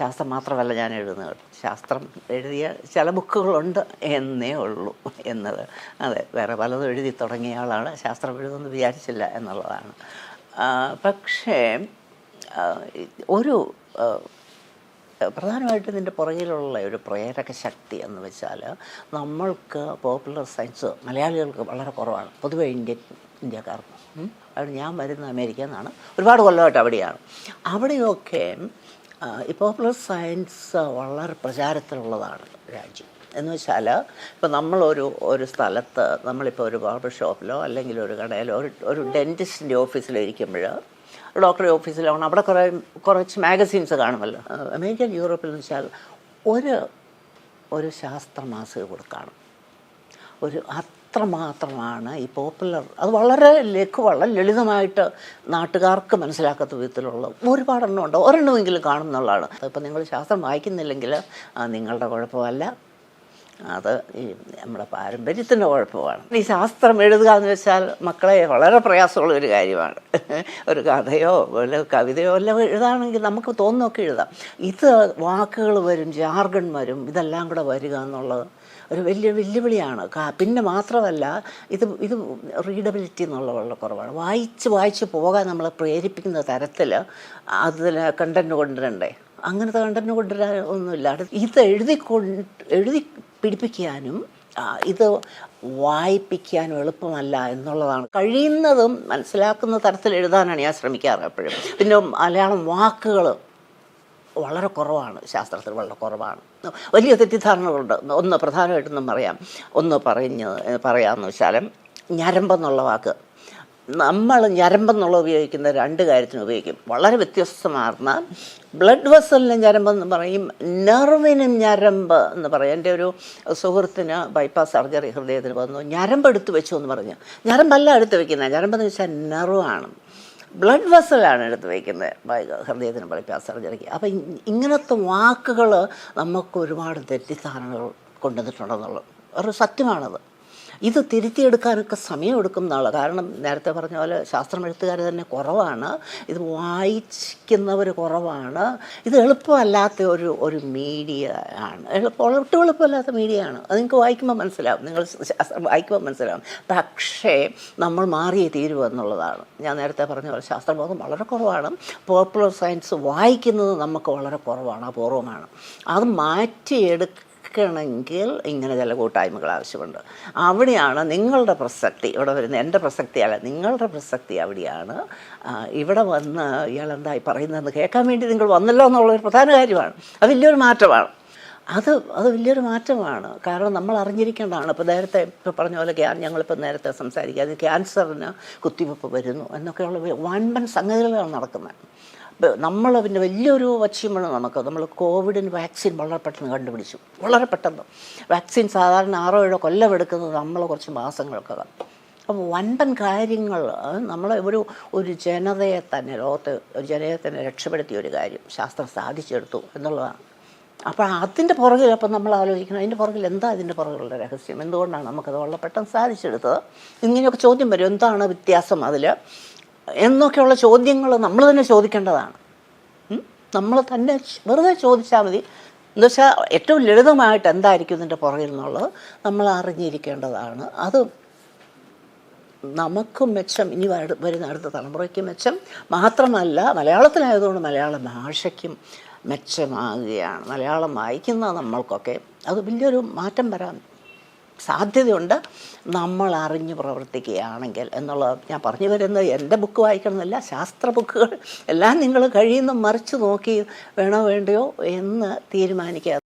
ശാസ്ത്രം മാത്രമല്ല ഞാൻ എഴുതുന്നത്. ശാസ്ത്രം എഴുതിയ ചില ബുക്കുകളുണ്ട് എന്നേ ഉള്ളൂ എന്നത്. അതെ വേറെ പലതും എഴുതി തുടങ്ങിയ ആളാണ്. ശാസ്ത്രം എഴുതുമെന്ന് വിചാരിച്ചില്ല എന്നുള്ളതാണ്. പക്ഷേ ഒരു പ്രധാനമായിട്ടും ഇതിന്റെ പുറകിലുള്ള ഒരു പ്രേരക ശക്തി എന്ന് വെച്ചാൽ നമ്മൾക്ക് പോപ്പുലർ സയൻസ് മലയാളികൾക്ക് വളരെ കുറവാണ്. പൊതുവെ ഇന്ത്യൻ ഇന്ത്യക്കാർക്ക്. അവിടെ ഞാൻ വരുന്ന അമേരിക്ക എന്നാണ് ഒരുപാട് കൊല്ലമായിട്ട് അവിടെയാണ്. അവിടെയൊക്കെ ആ, പ്ലസ് സയൻസ് വളരെ പ്രചാരത്തിലുള്ളതാണ് രാജ്യം. എന്ന് വെച്ചാൽ ഇപ്പോൾ നമ്മളൊരു ഒരു സ്ഥലത്ത് നമ്മളിപ്പോൾ ഒരു ബാർബർ ഷോപ്പിലോ അല്ലെങ്കിൽ ഒരു കടയിലോ ഒരു ഒരു ഡെന്റിസ്റ്റിന്റെ ഓഫീസിലോ ഇരിക്കുമ്പോൾ ഡോക്ടറെ ഓഫീസിലാണ് അവിടെ കുറേ കുറച്ച് മാഗസീൻസ് കാണുമല്ലോ. അമേരിക്കൻ യൂറോപ്പിൽ എന്ന് വെച്ചാൽ ഒരു ഒരു ശാസ്ത്ര മാസിക കൂടെ കാണും ഒരു അത്രമാത്രമാണ് ഈ പോപ്പുലർ. അത് വളരെ ലഘു വളരെ ലളിതമായിട്ട് നാട്ടുകാർക്ക് മനസ്സിലാക്കാത്ത വിധത്തിലുള്ള ഒരുപാടെണ്ണം ഉണ്ട്. ഒരെണ്ണമെങ്കിലും കാണുന്നുള്ളതാണ് അതിപ്പോൾ നിങ്ങൾ ശാസ്ത്രം വായിക്കുന്നില്ലെങ്കിൽ നിങ്ങളുടെ കുഴപ്പമല്ല. അത് ഈ നമ്മുടെ പാരമ്പര്യത്തിന്റെ കുഴപ്പമാണ്. ഈ ശാസ്ത്രം എഴുതുക എന്ന് വെച്ചാൽ മക്കളെ വളരെ പ്രയാസമുള്ള ഒരു കാര്യമാണ്. ഒരു കഥയോ വല്ല കവിതയോ എല്ലാം എഴുതാണെങ്കിൽ നമുക്ക് തോന്നുന്നൊക്കെ എഴുതാം. ഇത് വാക്കുകൾ വരും ജാർഗൺ വരും ഇതെല്ലാം കൂടെ വരിക എന്നുള്ളത് ഒരു വലിയ വെല്ലുവിളിയാണ്. പിന്നെ മാത്രമല്ല ഇത് ഇത് റീഡബിലിറ്റി എന്നുള്ള വളരെ കുറവാണ്. വായിച്ച് വായിച്ച് പോകാൻ നമ്മളെ പ്രേരിപ്പിക്കുന്ന തരത്തിൽ അതിന് കണ്ടന്റ് കൊണ്ടുവരണ്ടേ? അങ്ങനത്തെ കണ്ടന്റ് കൊണ്ടുവരാൻ ഒന്നുമില്ല ഇത് എഴുതി എഴുതി പിടിപ്പിക്കാനും ഇത് വായിപ്പിക്കാനും എളുപ്പമല്ല എന്നുള്ളതാണ്. കഴിയുന്നതും മനസ്സിലാക്കുന്ന തരത്തിൽ എഴുതാനാണ് ഞാൻ ശ്രമിക്കാറ് എപ്പോഴും. പിന്നെ മലയാളം വാക്കുകൾ വളരെ കുറവാണ് ശാസ്ത്രത്തിൽ വളരെ കുറവാണ്. വലിയ തെറ്റിദ്ധാരണകളുണ്ട്. ഒന്ന് പ്രധാനമായിട്ടൊന്നും പറയാം. ഒന്ന് പറഞ്ഞ് പറയാമെന്ന് വെച്ചാൽ ഞരമ്പെന്നുള്ള വാക്ക്. നമ്മൾ ഞരമ്പെന്നുള്ള ഉപയോഗിക്കുന്ന രണ്ട് കാര്യത്തിന് ഉപയോഗിക്കും. വളരെ വ്യത്യസ്തമാർന്ന ബ്ലഡ് വെസലിന് ഞരമ്പെന്ന് പറയും നെർവിനും ഞരമ്പ് എന്ന് പറയും. എന്റെ ഒരു സുഹൃത്തിന് ബൈപ്പാസ് സർജറി ഹൃദയത്തിന് വന്നു. ഞരമ്പ് എടുത്ത് വെച്ചു എന്ന് പറഞ്ഞു. ഞരമ്പല്ല എടുത്ത് വെക്കുന്നത്. ഞരമ്പെന്ന് വെച്ചാൽ നെർവാണ് ബ്ലഡ് വെസലാണ് എടുത്ത് വയ്ക്കുന്നത് ഹൃദയത്തിന് ബൈപ്പാസ് സർജറിക്ക് അപ്പം ഇങ്ങനത്തെ വാക്കുകൾ നമുക്ക് ഒരുപാട് തെറ്റിദ്ധാരണകൾ കൊണ്ടുവന്നിട്ടുണ്ടെന്നുള്ളത്. ഒരു സത്യമാണത്. ഇത് തിരുത്തിയെടുക്കാനൊക്കെ സമയമെടുക്കും എന്നാണ്. കാരണം നേരത്തെ പറഞ്ഞ പോലെ ശാസ്ത്രം എഴുത്തുകാർ തന്നെ കുറവാണ്. ഇത് വായിക്കുന്നവർ കുറവാണ്. ഇത് എളുപ്പമല്ലാത്ത ഒരു ഒരു മീഡിയ ആണ്. എളുപ്പം ഒട്ടും എളുപ്പമല്ലാത്ത മീഡിയ ആണ്. അത് നിങ്ങൾക്ക് വായിക്കുമ്പോൾ മനസ്സിലാവും. നിങ്ങൾ ശാസ്ത്രം വായിക്കുമ്പോൾ മനസ്സിലാവും. പക്ഷേ നമ്മൾ മാറിയേ തീരൂ എന്നുള്ളതാണ്. ഞാൻ നേരത്തെ പറഞ്ഞ പോലെ ശാസ്ത്രബോധം വളരെ കുറവാണ്. പോപ്പുലർ സയൻസ് വായിക്കുന്നത് നമുക്ക് വളരെ കുറവാണ് അപൂർവമാണ്. അത് മാറ്റിയെടുക്കണമെങ്കിൽ ഇങ്ങനെ ചില കൂട്ടായ്മകൾ ആവശ്യമുണ്ട്. അവിടെയാണ് നിങ്ങളുടെ പ്രസക്തി. ഇവിടെ വരുന്ന എന്റെ പ്രസക്തിയല്ല നിങ്ങളുടെ പ്രസക്തി അവിടെയാണ്. ഇവിടെ വന്ന് ഇയാൾ എന്തായി പറയുന്നതെന്ന് കേൾക്കാൻ വേണ്ടി നിങ്ങൾ വന്നല്ലോ എന്നുള്ളൊരു പ്രധാന കാര്യമാണ്. അത് വലിയൊരു മാറ്റമാണ്. അത് അത് വലിയൊരു മാറ്റമാണ്. കാരണം നമ്മൾ അറിഞ്ഞിരിക്കേണ്ടതാണ്. ഇപ്പോൾ നേരത്തെ ഇപ്പോൾ പറഞ്ഞ പോലെ ക്യാൻ ഞങ്ങളിപ്പോൾ നേരത്തെ സംസാരിക്കുക അത് ക്യാൻസറിന് കുത്തിവെപ്പ് വരുന്നു എന്നൊക്കെയുള്ള വൻപൻ സംഗതികളാണ് നടക്കുന്നത്. നമ്മൾ പിന്നെ വലിയൊരു വച്യമാണ് നമുക്ക്. നമ്മൾ കോവിഡിന് വാക്സിൻ വളരെ പെട്ടെന്ന് കണ്ടുപിടിച്ചു. വളരെ പെട്ടെന്ന്. വാക്സിൻ സാധാരണ ആറോ ഏഴോ കൊല്ലം എടുക്കുന്നത് നമ്മൾ കുറച്ച് മാസങ്ങൾക്കകം അപ്പോൾ വൻപൻ കാര്യങ്ങൾ നമ്മൾ ഒരു ഒരു ജനതയെ തന്നെ ലോകത്ത് ഒരു ജനതയെ തന്നെ രക്ഷപ്പെടുത്തിയ ഒരു കാര്യം ശാസ്ത്രം സാധിച്ചെടുത്തു എന്നുള്ളതാണ്. അപ്പോൾ അതിന്റെ പുറകിൽ അപ്പം നമ്മൾ ആലോചിക്കണം അതിന്റെ പുറകിൽ എന്താ ഇതിന്റെ പുറകിലുള്ള രഹസ്യം? എന്തുകൊണ്ടാണ് നമുക്കത് വളരെ പെട്ടെന്ന് സാധിച്ചെടുത്തത്? ഇങ്ങനെയൊക്കെ ചോദ്യം വരും. എന്താണ് വ്യത്യാസം അതിൽ എന്നൊക്കെയുള്ള ചോദ്യങ്ങൾ നമ്മൾ തന്നെ ചോദിക്കേണ്ടതാണ്. നമ്മൾ തന്നെ വെറുതെ ചോദിച്ചാൽ മതി. എന്ന് വെച്ചാൽ ഏറ്റവും ലളിതമായിട്ട് എന്തായിരിക്കും ഇതിന്റെ പുറകിൽ എന്നുള്ളത് നമ്മൾ അറിഞ്ഞിരിക്കേണ്ടതാണ്. അത് നമുക്കും മെച്ചം ഇനി വര- വരുന്ന അടുത്ത തലമുറയ്ക്ക് മെച്ചം. മാത്രമല്ല മലയാളത്തിലായതുകൊണ്ട് മലയാള ഭാഷയ്ക്കും മെച്ചമാകുകയാണ്. മലയാളം വായിക്കുന്ന നമ്മൾക്കൊക്കെ അത് വലിയൊരു മാറ്റം വരാൻ സാധ്യതയുണ്ട്. നമ്മൾ അറിഞ്ഞു പ്രവർത്തിക്കുകയാണെങ്കിൽ എന്നുള്ളത് ഞാൻ പറഞ്ഞു വരുന്നത് എന്റെ ബുക്ക് വായിക്കണമെന്നില്ല ശാസ്ത്ര ബുക്കുകൾ എല്ലാം നിങ്ങൾ കഴിയുന്ന മറിച്ച് നോക്കി വേണോ വേണ്ടയോ എന്ന് തീരുമാനിക്കുക.